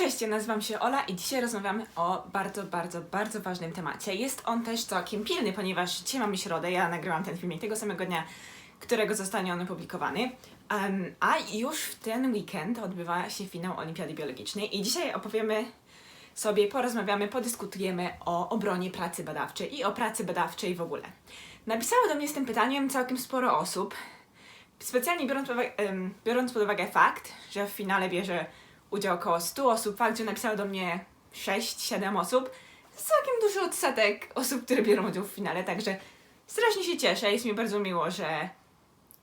Cześć, ja nazywam się Ola i dzisiaj rozmawiamy o bardzo, bardzo, bardzo ważnym temacie. Jest on też całkiem pilny, ponieważ dzisiaj mamy środę, ja nagrywam ten filmik tego samego dnia, którego zostanie on opublikowany. Em, a już w ten weekend odbywa się finał Olimpiady Biologicznej i dzisiaj opowiemy sobie, porozmawiamy, podyskutujemy o obronie pracy badawczej i o pracy badawczej w ogóle. Napisało do mnie z tym pytaniem całkiem sporo osób, specjalnie biorąc biorąc pod uwagę fakt, że w finale bierze udział około 100 osób, fakt, że napisało do mnie 6-7 osób, całkiem duży odsetek osób, które biorą udział w finale, także strasznie się cieszę, jest mi bardzo miło, że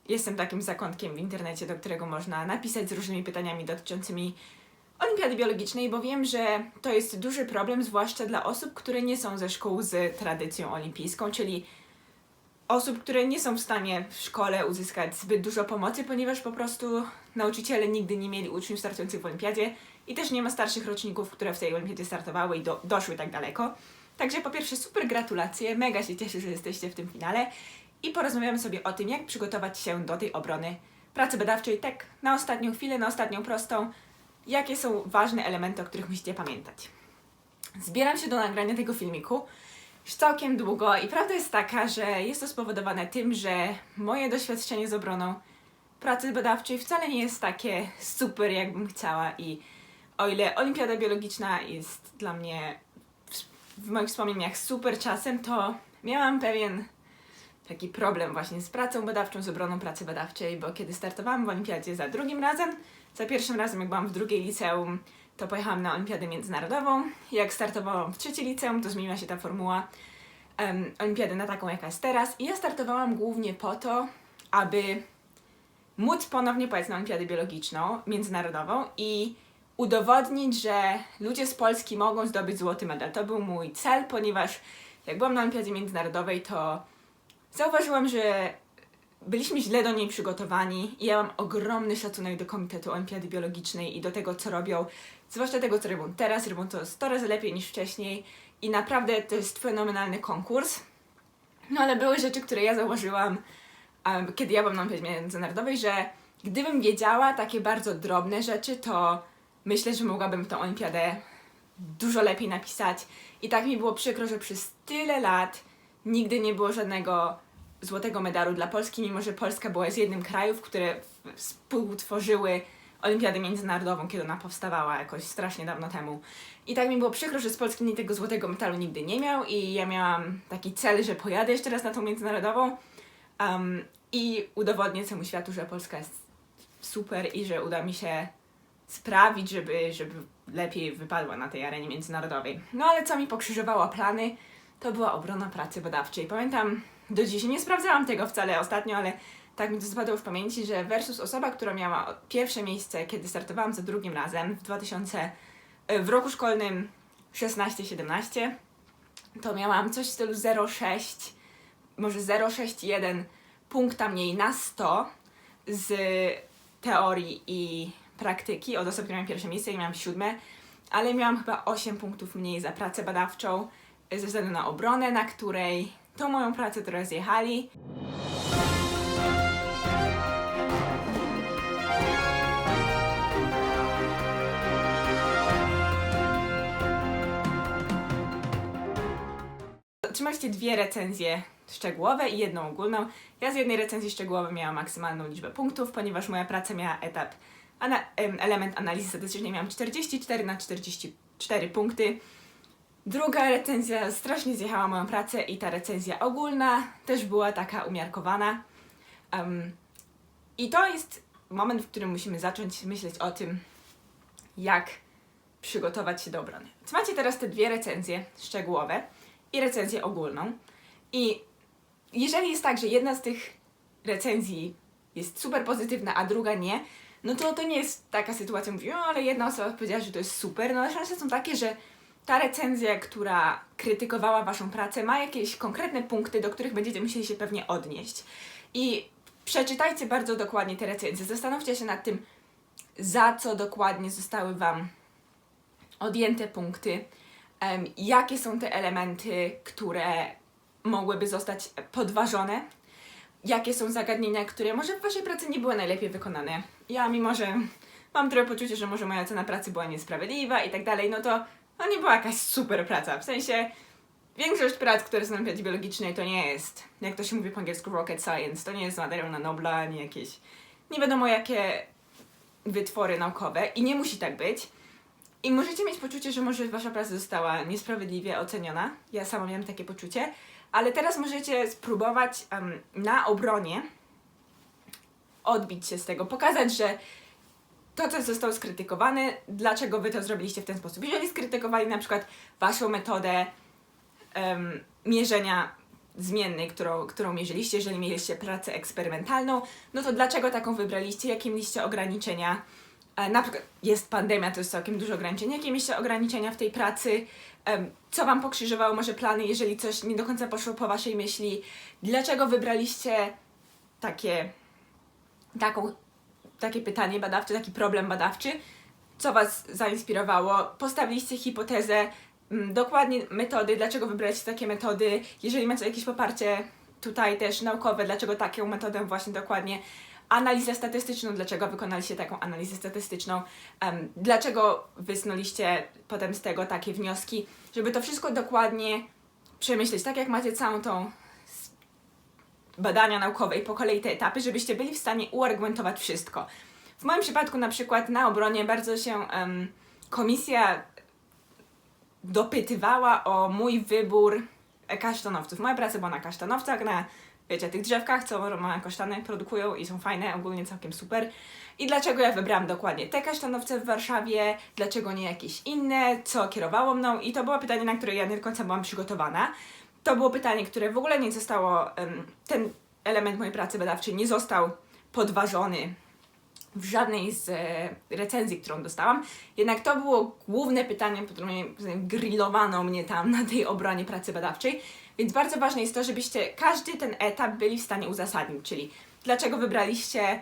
jestem takim zakątkiem w internecie, do którego można napisać z różnymi pytaniami dotyczącymi olimpiady biologicznej, bo wiem, że to jest duży problem, zwłaszcza dla osób, które nie są ze szkół z tradycją olimpijską, czyli osób, które nie są w stanie w szkole uzyskać zbyt dużo pomocy, ponieważ po prostu nauczyciele nigdy nie mieli uczniów startujących w olimpiadzie i też nie ma starszych roczników, które w tej olimpiadzie startowały i do, doszły tak daleko. Także po pierwsze super gratulacje, mega się cieszę, że jesteście w tym finale i porozmawiamy sobie o tym, jak przygotować się do tej obrony pracy badawczej tak na ostatnią chwilę, na ostatnią prostą, jakie są ważne elementy, o których musicie pamiętać. Zbieram się do nagrania tego filmiku już całkiem długo i prawda jest taka, że jest to spowodowane tym, że moje doświadczenie z obroną pracy badawczej wcale nie jest takie super, jakbym chciała i o ile olimpiada biologiczna jest dla mnie w, moich wspomnieniach super czasem, to miałam pewien taki problem właśnie z pracą badawczą, z obroną pracy badawczej, bo kiedy startowałam w olimpiadzie za drugim razem, za pierwszym razem jak byłam w drugiej liceum, to pojechałam na olimpiadę międzynarodową. Jak startowałam w trzeciej liceum, to zmieniła się ta formuła um, olimpiady na taką, jaka jest teraz. I ja startowałam głównie po to, aby móc ponownie pojechać na olimpiadę biologiczną międzynarodową i udowodnić, że ludzie z Polski mogą zdobyć złoty medal. To był mój cel, ponieważ jak byłam na olimpiadzie międzynarodowej, to zauważyłam, że byliśmy źle do niej przygotowani i ja mam ogromny szacunek do Komitetu Olimpiady Biologicznej i do tego, co robią, zwłaszcza tego, co robią teraz, robią to 100 razy lepiej niż wcześniej i naprawdę to jest fenomenalny konkurs. No ale były rzeczy, które ja zauważyłam, kiedy ja byłam na Olimpiadzie Międzynarodowej, że gdybym wiedziała takie bardzo drobne rzeczy, to myślę, że mogłabym tę Olimpiadę dużo lepiej napisać. I tak mi było przykro, że przez tyle lat nigdy nie było żadnego złotego medalu dla Polski, mimo że Polska była z jednym krajów, które współtworzyły Olimpiadę Międzynarodową, kiedy ona powstawała jakoś strasznie dawno temu. I tak mi było przykro, że z Polski nikt tego złotego medalu nigdy nie miał i ja miałam taki cel, że pojadę jeszcze raz na tą międzynarodową um, i udowodnię całemu światu, że Polska jest super i że uda mi się sprawić, żeby, żeby lepiej wypadła na tej arenie międzynarodowej. No ale co mi pokrzyżowało plany, to była obrona pracy badawczej. Pamiętam do dziś, nie sprawdzałam tego wcale ostatnio, ale tak mi to zapadło w pamięci, że versus osoba, która miała pierwsze miejsce, kiedy startowałam za drugim razem w 2000, e, w roku szkolnym 16-17, to miałam coś w stylu 0,6, może 0,61 punkta mniej na 100 z teorii i praktyki od osoby, które pierwsze miejsce i miałam siódme, ale miałam chyba 8 punktów mniej za pracę badawczą ze względu na obronę, na której tą moją pracę teraz zjechali. Otrzymaliście dwie recenzje szczegółowe i jedną ogólną. Ja z jednej recenzji szczegółowej miałam maksymalną liczbę punktów, ponieważ moja praca miała etap, ana, em, element analizy statystycznej, miałam 44 na 44 punkty. Druga recenzja strasznie zjechała moją pracę i ta recenzja ogólna też była taka umiarkowana. Em, I to jest moment, w którym musimy zacząć myśleć o tym, jak przygotować się do obrony. Więc macie teraz te dwie recenzje szczegółowe i recenzję ogólną. I jeżeli jest tak, że jedna z tych recenzji jest super pozytywna, a druga nie, no to to nie jest taka sytuacja, mówi, o, ale jedna osoba powiedziała, że to jest super, no ale szanse są takie, że ta recenzja, która krytykowała Waszą pracę, ma jakieś konkretne punkty, do których będziecie musieli się pewnie odnieść. I przeczytajcie bardzo dokładnie te recenzje, zastanówcie się nad tym, za co dokładnie zostały Wam odjęte punkty, em, jakie są te elementy, które mogłyby zostać podważone, jakie są zagadnienia, które może w Waszej pracy nie były najlepiej wykonane. Ja, mimo że mam trochę poczucie, że może moja cena pracy była niesprawiedliwa i tak dalej, no to no nie była jakaś super praca. W sensie większość prac, które są na biologicznej to nie jest, jak to się mówi po angielsku, rocket science, to nie jest materiał na Nobla, ani jakieś nie wiadomo jakie wytwory naukowe i nie musi tak być. I możecie mieć poczucie, że może wasza praca została niesprawiedliwie oceniona. Ja sama miałam takie poczucie, ale teraz możecie spróbować em, na obronie odbić się z tego, pokazać, że to, co zostało skrytykowane, dlaczego wy to zrobiliście w ten sposób. Jeżeli skrytykowali na przykład waszą metodę em, mierzenia zmiennej, którą, którą mierzyliście, jeżeli mieliście pracę eksperymentalną, no to dlaczego taką wybraliście, jakie mieliście ograniczenia? E, Na przykład jest pandemia, to jest całkiem dużo ograniczeń. Jakie mieliście ograniczenia w tej pracy? Co wam pokrzyżowało może plany, jeżeli coś nie do końca poszło po waszej myśli? Dlaczego wybraliście takie, taką, takie pytanie badawcze, taki problem badawczy? Co was zainspirowało? Postawiliście hipotezę, dokładnie metody, dlaczego wybraliście takie metody? Jeżeli macie jakieś poparcie tutaj też naukowe, dlaczego taką metodę właśnie dokładnie? Analizę statystyczną, dlaczego wykonaliście taką analizę statystyczną? Em, dlaczego wysnuliście potem z tego takie wnioski? Żeby to wszystko dokładnie przemyśleć, tak jak macie całą tą badania naukowe i po kolei te etapy, żebyście byli w stanie uargumentować wszystko. W moim przypadku na przykład na obronie bardzo się em, komisja dopytywała o mój wybór e, kasztanowców. Moja praca była na kasztanowcach, na wiecie, tych drzewkach, co małe kasztany produkują i są fajne, ogólnie całkiem super. I dlaczego ja wybrałam dokładnie te kasztanowce w Warszawie, dlaczego nie jakieś inne, co kierowało mną i to było pytanie, na które ja nie do końca byłam przygotowana. To było pytanie, które w ogóle nie zostało, ten element mojej pracy badawczej nie został podważony w żadnej z e, recenzji, którą dostałam. Jednak to było główne pytanie, które mnie grillowano mnie tam na tej obronie pracy badawczej. Więc bardzo ważne jest to, żebyście każdy ten etap byli w stanie uzasadnić, czyli dlaczego wybraliście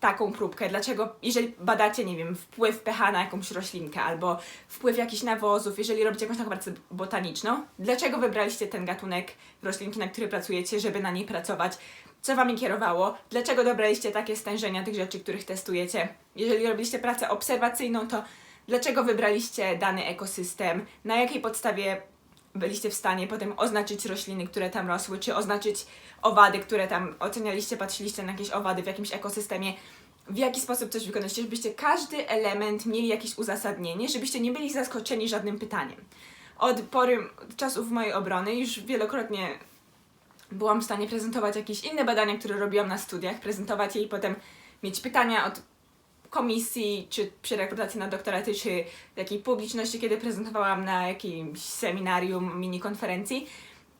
taką próbkę, dlaczego, jeżeli badacie, nie wiem, wpływ pH na jakąś roślinkę albo wpływ jakichś nawozów, jeżeli robicie jakąś taką pracę botaniczną, dlaczego wybraliście ten gatunek roślinki, na której pracujecie, żeby na niej pracować, co wami kierowało, dlaczego dobraliście takie stężenia tych rzeczy, których testujecie. Jeżeli robiliście pracę obserwacyjną, to dlaczego wybraliście dany ekosystem, na jakiej podstawie byliście w stanie potem oznaczyć rośliny, które tam rosły, czy oznaczyć owady, które tam ocenialiście, patrzyliście na jakieś owady w jakimś ekosystemie, w jaki sposób coś wykonaliście, żebyście każdy element mieli jakieś uzasadnienie, żebyście nie byli zaskoczeni żadnym pytaniem. Od pory czasów mojej obrony już wielokrotnie byłam w stanie prezentować jakieś inne badania, które robiłam na studiach, prezentować je i potem mieć pytania od komisji, czy przy rekrutacji na doktoraty, czy takiej publiczności, kiedy prezentowałam na jakimś seminarium, mini konferencji.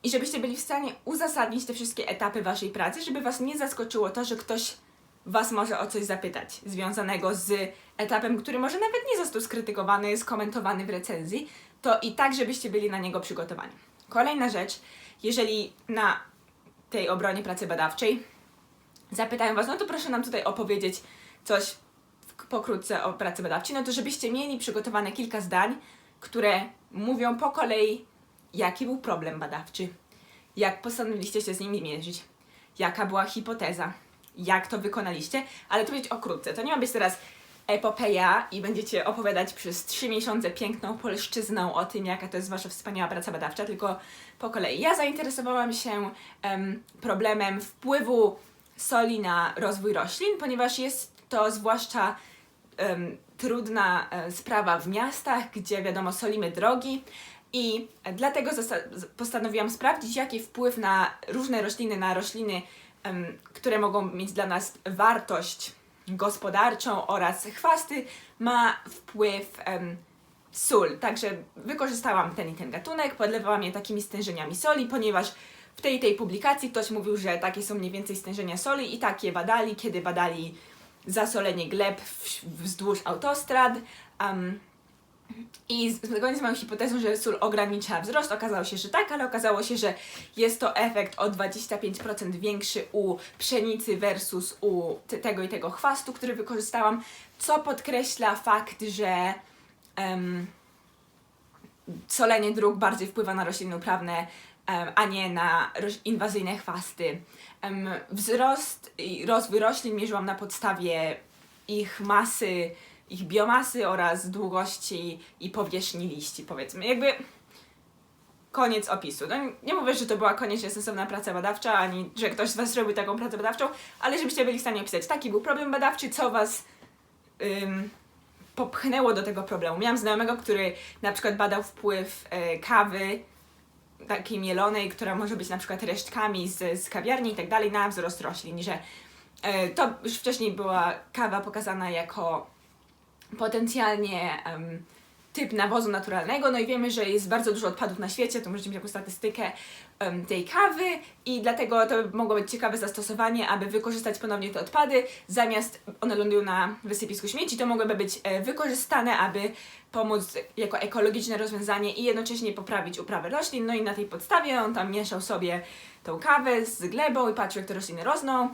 I żebyście byli w stanie uzasadnić te wszystkie etapy waszej pracy, żeby was nie zaskoczyło to, że ktoś was może o coś zapytać związanego z etapem, który może nawet nie został skrytykowany, skomentowany w recenzji, to i tak, żebyście byli na niego przygotowani. Kolejna rzecz, jeżeli na tej obronie pracy badawczej zapytają was, no to proszę nam tutaj opowiedzieć coś pokrótce o pracy badawczej, no to żebyście mieli przygotowane kilka zdań, które mówią po kolei, jaki był problem badawczy, jak postanowiliście się z nimi mierzyć, jaka była hipoteza, jak to wykonaliście, ale to być okrutce. To nie ma być teraz epopeja i będziecie opowiadać przez trzy miesiące piękną polszczyzną o tym, jaka to jest wasza wspaniała praca badawcza, tylko po kolei. Ja zainteresowałam się em, problemem wpływu soli na rozwój roślin, ponieważ jest to zwłaszcza trudna e, sprawa w miastach, gdzie wiadomo, solimy drogi. I dlatego postanowiłam sprawdzić, jaki wpływ na różne rośliny, na rośliny, które mogą mieć dla nas wartość gospodarczą oraz chwasty, ma wpływ sól. Także wykorzystałam ten i ten gatunek, podlewałam je takimi stężeniami soli, ponieważ w tej tej publikacji ktoś mówił, że takie są mniej więcej stężenia soli i takie badali, kiedy badali zasolenie gleb wzdłuż autostrad. Um, i zgodnie z moją hipotezą, że sól ogranicza wzrost, okazało się, że tak, ale okazało się, że jest to efekt o 25% większy u pszenicy versus u te- tego i tego chwastu, który wykorzystałam, co podkreśla fakt, że em, solenie dróg bardziej wpływa na rośliny uprawne, a nie na inwazyjne chwasty. Wzrost i rozwój roślin mierzyłam na podstawie ich masy ich biomasy oraz długości i powierzchni liści, powiedzmy. Jakby koniec opisu. No, nie mówię, że to była koniecznie sensowna praca badawcza, ani że ktoś z Was robił taką pracę badawczą, ale żebyście byli w stanie opisać, taki był problem badawczy, co Was popchnęło do tego problemu. Miałam znajomego, który na przykład badał wpływ e, kawy takiej mielonej, która może być na przykład resztkami z, z kawiarni i tak dalej, na wzrost roślin, że e, to już wcześniej była kawa pokazana jako potencjalnie typ nawozu naturalnego, no i wiemy, że jest bardzo dużo odpadów na świecie, to możecie mieć jakąś statystykę em, tej kawy i dlatego to mogło być ciekawe zastosowanie, aby wykorzystać ponownie te odpady, zamiast one lądują na wysypisku śmieci, to mogłyby być e, wykorzystane, aby pomóc jako ekologiczne rozwiązanie i jednocześnie poprawić uprawę roślin, no i na tej podstawie on tam mieszał sobie tą kawę z glebą i patrzył, jak te rośliny rosną.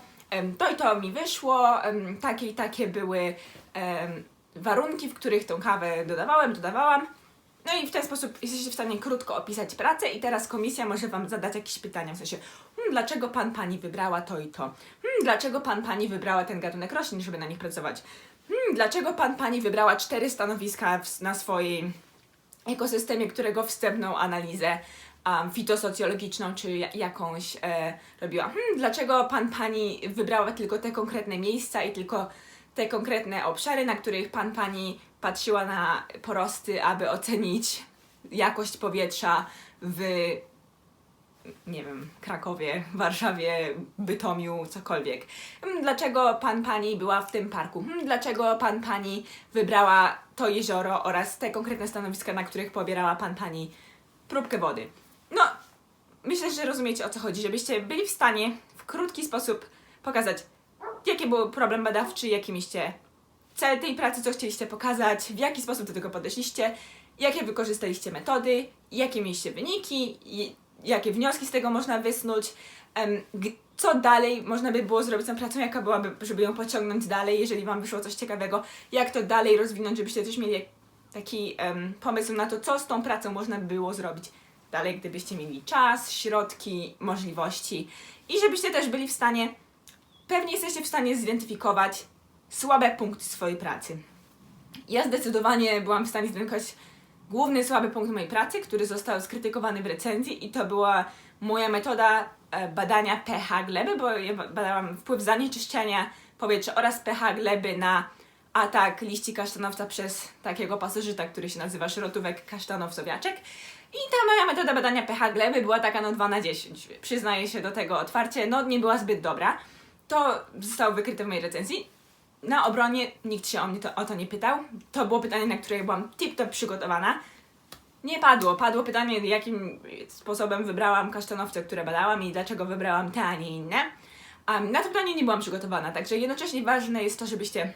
To i to mi wyszło, takie i takie były warunki, w których tą kawę dodawałem, dodawałam. No i w ten sposób jesteście w stanie krótko opisać pracę i teraz komisja może Wam zadać jakieś pytania, w sensie hmm, dlaczego Pan Pani wybrała to i to? Hmm, dlaczego Pan Pani wybrała ten gatunek roślin, żeby na nich pracować? Hmm, dlaczego Pan Pani wybrała cztery stanowiska w, na swoim ekosystemie, którego wstępną analizę um, fitosocjologiczną czy ja- jakąś e, robiła. Hmm, dlaczego pan pani wybrała tylko te konkretne miejsca i tylko te konkretne obszary, na których pan pani patrzyła na porosty, aby ocenić jakość powietrza w nie wiem, Krakowie, Warszawie, Bytomiu, cokolwiek. Hmm, Dlaczego pan pani była w tym parku? Hmm, Dlaczego pan pani wybrała to jezioro oraz te konkretne stanowiska, na których pobierała pan pani próbkę wody? No, myślę, że rozumiecie o co chodzi, żebyście byli w stanie w krótki sposób pokazać, jaki był problem badawczy, jaki mieliście cel tej pracy, co chcieliście pokazać, w jaki sposób do tego podeszliście, jakie wykorzystaliście metody, jakie mieliście wyniki, jakie wnioski z tego można wysnuć, co dalej można by było zrobić z tą pracą, jaka byłaby, żeby ją pociągnąć dalej, jeżeli Wam wyszło coś ciekawego, jak to dalej rozwinąć, żebyście też mieli taki pomysł na to, co z tą pracą można by było zrobić dalej, gdybyście mieli czas, środki, możliwości i żebyście też byli w stanie, pewnie jesteście w stanie zidentyfikować słabe punkty swojej pracy. Ja zdecydowanie byłam w stanie zidentyfikować główny słaby punkt mojej pracy, który został skrytykowany w recenzji i to była moja metoda e, badania pH gleby, bo ja ba- badałam wpływ zanieczyszczenia powietrza oraz pH gleby na atak liści kasztanowca przez takiego pasożyta, który się nazywa szrotówek kasztanow-sowiaczek. I ta moja metoda badania pH gleby była taka no 2 na 10. Przyznaję się do tego otwarcie, no nie była zbyt dobra. To zostało wykryte w mojej recenzji. Na obronie nikt się o mnie to, o to nie pytał. To było pytanie, na które ja byłam tip-top przygotowana. Nie padło. Padło pytanie, jakim sposobem wybrałam kasztanowce, które badałam i dlaczego wybrałam te, a nie inne. Um, na to pytanie nie byłam przygotowana, także jednocześnie ważne jest to, żebyście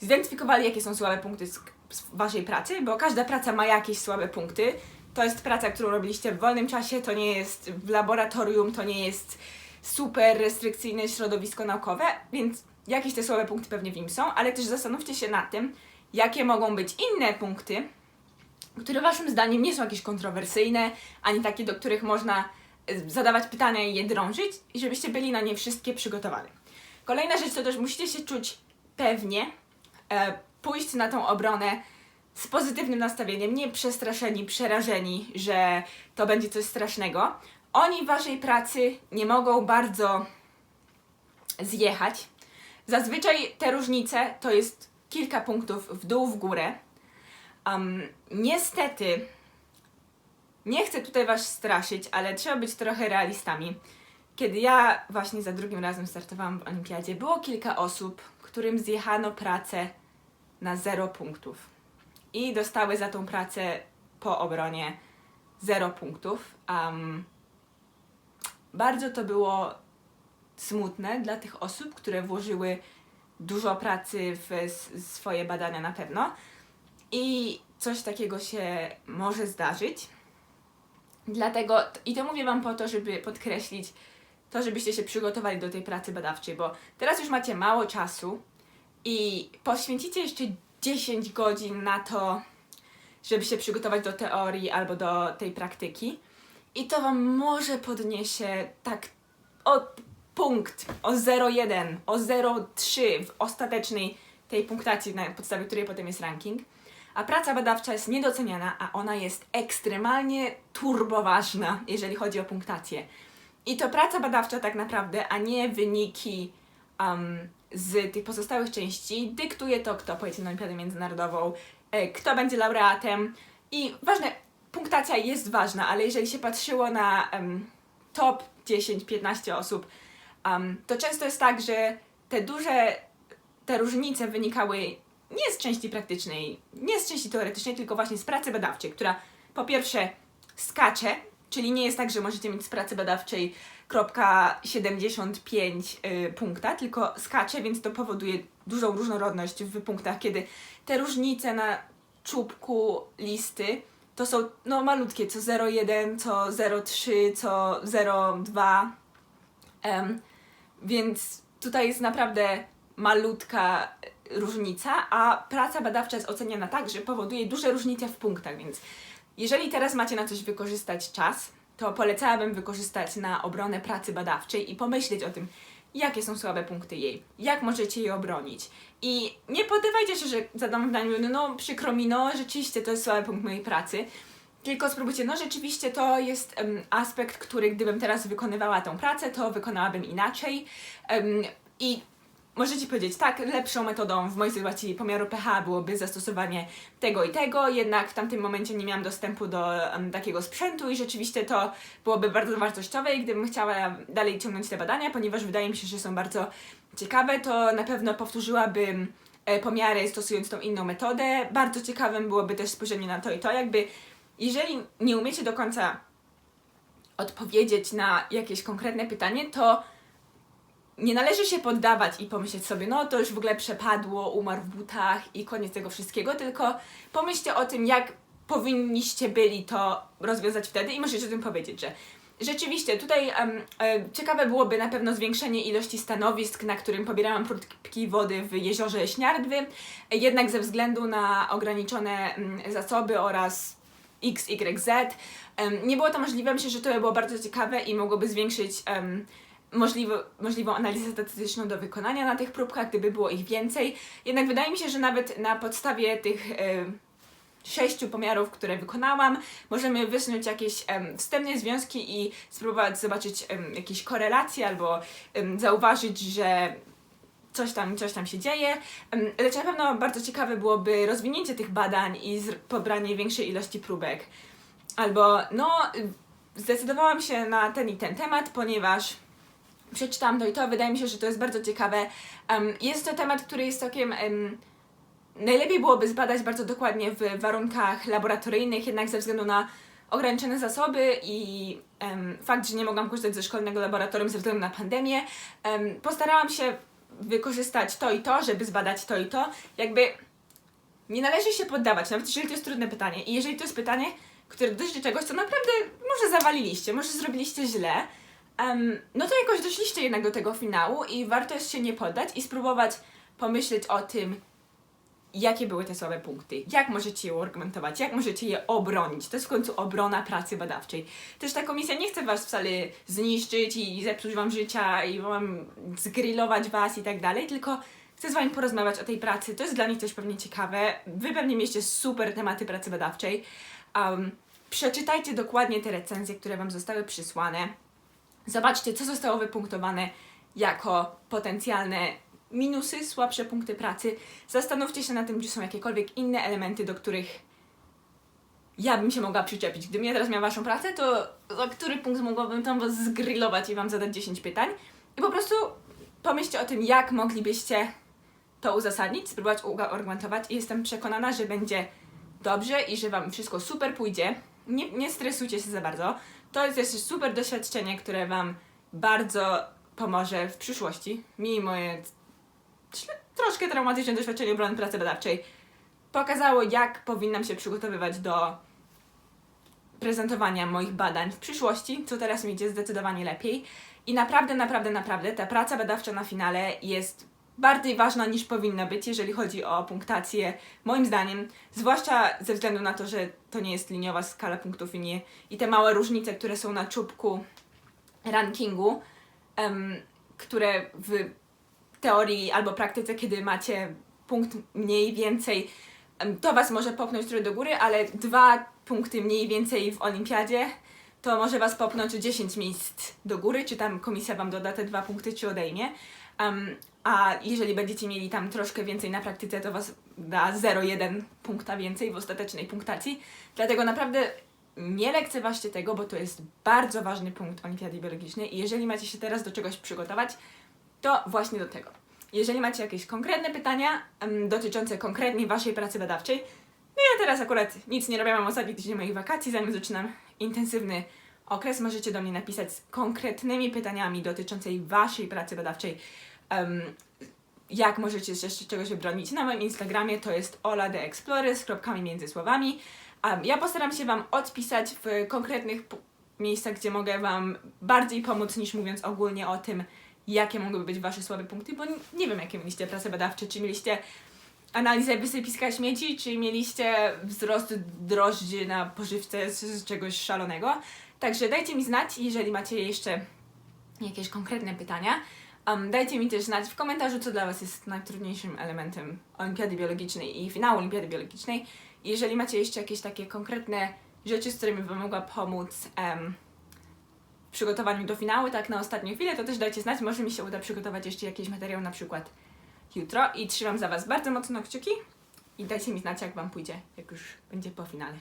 zidentyfikowali, jakie są słabe punkty z, z waszej pracy, bo każda praca ma jakieś słabe punkty. To jest praca, którą robiliście w wolnym czasie, to nie jest w laboratorium, to nie jest super restrykcyjne środowisko naukowe, więc jakieś te słabe punkty pewnie w nim są, ale też zastanówcie się nad tym, jakie mogą być inne punkty, które waszym zdaniem nie są jakieś kontrowersyjne, ani takie, do których można e, zadawać pytania i je drążyć, i żebyście byli na nie wszystkie przygotowani. Kolejna rzecz to też musicie się czuć pewnie, e, pójść na tą obronę z pozytywnym nastawieniem, nie przestraszeni, przerażeni, że to będzie coś strasznego. Oni waszej pracy nie mogą bardzo zjechać. Zazwyczaj te różnice to jest kilka punktów w dół, w górę. Um, niestety, nie chcę tutaj Was straszyć, ale trzeba być trochę realistami. Kiedy ja właśnie za drugim razem startowałam w olimpiadzie, było kilka osób, którym zjechano pracę na 0 punktów. I dostały za tą pracę po obronie 0 punktów. Um, bardzo to było smutne dla tych osób, które włożyły dużo pracy w swoje badania na pewno. I coś takiego się może zdarzyć. Dlatego, i to mówię Wam po to, żeby podkreślić to, żebyście się przygotowali do tej pracy badawczej, bo teraz już macie mało czasu i poświęcicie jeszcze 10 godzin na to, żeby się przygotować do teorii albo do tej praktyki. I to Wam może podniesie tak o punkt, o 0,1, o 0,3 w ostatecznej tej punktacji, na podstawie której potem jest ranking. A praca badawcza jest niedoceniana, a ona jest ekstremalnie turboważna, jeżeli chodzi o punktację. I to praca badawcza tak naprawdę, a nie wyniki um, z tych pozostałych części, dyktuje to, kto pojedzie na Olimpiadę Międzynarodową, e, kto będzie laureatem. I ważne, punktacja jest ważna, ale jeżeli się patrzyło na em, top 10-15 osób, um, to często jest tak, że te duże, te różnice wynikały nie z części praktycznej, nie z części teoretycznej, tylko właśnie z pracy badawczej, która po pierwsze skacze, czyli nie jest tak, że możecie mieć z pracy badawczej kropka 75 y, punkta, tylko skacze, więc to powoduje dużą różnorodność w punktach, kiedy te różnice na czubku listy to są no malutkie, co 0,1, co 0,3, co 0,2. Em, więc tutaj jest naprawdę malutka różnica, a praca badawcza jest oceniana tak, że powoduje duże różnice w punktach, więc jeżeli teraz macie na coś wykorzystać czas, to polecałabym wykorzystać na obronę pracy badawczej i pomyśleć o tym, jakie są słabe punkty jej, jak możecie je obronić. I nie poddawajcie się, że zadam zdanie, no, no przykro mi, no rzeczywiście to jest słaby punkt mojej pracy. Tylko spróbujcie, no rzeczywiście to jest em, aspekt, który gdybym teraz wykonywała tą pracę, to wykonałabym inaczej. Em, I możecie powiedzieć, tak, lepszą metodą w mojej sytuacji pomiaru pH byłoby zastosowanie tego i tego, jednak w tamtym momencie nie miałam dostępu do em, takiego sprzętu i rzeczywiście to byłoby bardzo wartościowe i gdybym chciała dalej ciągnąć te badania, ponieważ wydaje mi się, że są bardzo ciekawe, to na pewno powtórzyłabym e, pomiary stosując tą inną metodę. Bardzo ciekawym byłoby też spojrzenie na to i to, jakby jeżeli nie umiecie do końca odpowiedzieć na jakieś konkretne pytanie, to nie należy się poddawać i pomyśleć sobie, no to już w ogóle przepadło, umarł w butach i koniec tego wszystkiego, tylko pomyślcie o tym, jak powinniście byli to rozwiązać wtedy i możecie o tym powiedzieć, że rzeczywiście tutaj e, ciekawe byłoby na pewno zwiększenie ilości stanowisk, na którym pobierałam próbki wody w jeziorze Śniardwy, jednak ze względu na ograniczone zasoby oraz XYZ em, nie było to możliwe. Myślę, że to by było bardzo ciekawe i mogłoby zwiększyć em, możliwe, możliwą analizę statystyczną do wykonania na tych próbkach, gdyby było ich więcej. Jednak wydaje mi się, że nawet na podstawie tych e, sześciu pomiarów, które wykonałam, możemy wysnuć jakieś wstępne związki i spróbować zobaczyć jakieś korelacje albo zauważyć, że coś tam, coś tam się dzieje. Lecz na pewno bardzo ciekawe byłoby rozwinięcie tych badań i pobranie większej ilości próbek. Albo, no, y, zdecydowałam się na ten i ten temat, ponieważ przeczytałam to i to, wydaje mi się, że to jest bardzo ciekawe. Em, jest to temat, który jest całkiem. em, najlepiej byłoby zbadać bardzo dokładnie w warunkach laboratoryjnych, jednak ze względu na ograniczone zasoby i em, fakt, że nie mogłam korzystać ze szkolnego laboratorium ze względu na pandemię, em, postarałam się wykorzystać to i to, żeby zbadać to i to. Jakby nie należy się poddawać, nawet jeżeli to jest trudne pytanie. I jeżeli to jest pytanie, które dotyczy czegoś, co naprawdę może zawaliliście, może zrobiliście źle, em, no to jakoś doszliście jednak do tego finału i warto jest się nie poddać i spróbować pomyśleć o tym, jakie były te słabe punkty, jak możecie je argumentować, jak możecie je obronić. To jest w końcu obrona pracy badawczej. Też ta komisja nie chce was wcale zniszczyć i zepsuć wam życia i wam zgrillować was i tak dalej, tylko chcę z wami porozmawiać o tej pracy. To jest dla nich też pewnie ciekawe. Wy pewnie mieliście super tematy pracy badawczej. Um, przeczytajcie dokładnie te recenzje, które wam zostały przysłane. Zobaczcie, co zostało wypunktowane jako potencjalne minusy, słabsze punkty pracy. Zastanówcie się na tym, czy są jakiekolwiek inne elementy, do których ja bym się mogła przyczepić. Gdybym ja teraz miała waszą pracę, to za który punkt mogłabym tam was zgrillować i wam zadać 10 pytań. I po prostu pomyślcie o tym, jak moglibyście to uzasadnić, spróbować uargumentować i jestem przekonana, że będzie dobrze i że wam wszystko super pójdzie. Nie, nie stresujcie się za bardzo. To jest też super doświadczenie, które wam bardzo pomoże w przyszłości. Mi moje troszkę traumatyczne doświadczenie obrony pracy badawczej pokazało, jak powinnam się przygotowywać do prezentowania moich badań w przyszłości, co teraz mi idzie zdecydowanie lepiej. I naprawdę, naprawdę, naprawdę ta praca badawcza na finale jest bardziej ważna niż powinna być, jeżeli chodzi o punktację, moim zdaniem, zwłaszcza ze względu na to, że to nie jest liniowa skala punktów i, nie, i te małe różnice, które są na czubku rankingu, em, które w teorii albo praktyce, kiedy macie punkt mniej więcej, em, to Was może popchnąć trochę do góry, ale dwa punkty mniej więcej w olimpiadzie to może Was popchnąć o 10 miejsc do góry, czy tam komisja Wam doda te dwa punkty, czy odejmie. Em, a jeżeli będziecie mieli tam troszkę więcej na praktyce, to Was da 0,1 punkta więcej w ostatecznej punktacji. Dlatego naprawdę nie lekceważcie tego, bo to jest bardzo ważny punkt Olimpiady Biologicznej i jeżeli macie się teraz do czegoś przygotować, to właśnie do tego. Jeżeli macie jakieś konkretne pytania em, dotyczące konkretnie Waszej pracy badawczej, no ja teraz akurat nic nie robię, mam ostatni tydzień moich wakacji, zanim zaczynam intensywny okres, możecie do mnie napisać z konkretnymi pytaniami dotyczącymi Waszej pracy badawczej. Em, jak możecie jeszcze czegoś obronić na moim Instagramie, to jest Ola the Explorer z kropkami między słowami. Um, ja postaram się Wam odpisać w konkretnych miejscach, gdzie mogę Wam bardziej pomóc niż mówiąc ogólnie o tym, jakie mogłyby być Wasze słabe punkty, bo nie wiem, jakie mieliście prace badawcze, czy mieliście analizę wysypiska śmieci, czy mieliście wzrost drożdży na pożywce z czegoś szalonego. Także dajcie mi znać, jeżeli macie jeszcze jakieś konkretne pytania. Um, dajcie mi też znać w komentarzu, co dla Was jest najtrudniejszym elementem Olimpiady Biologicznej i finału Olimpiady Biologicznej. Jeżeli macie jeszcze jakieś takie konkretne rzeczy, z którymi Wam mogła pomóc em, w przygotowaniu do finału, tak na ostatnią chwilę, to też dajcie znać. Może mi się uda przygotować jeszcze jakiś materiał na przykład jutro i trzymam za Was bardzo mocno kciuki i dajcie mi znać, jak Wam pójdzie, jak już będzie po finale.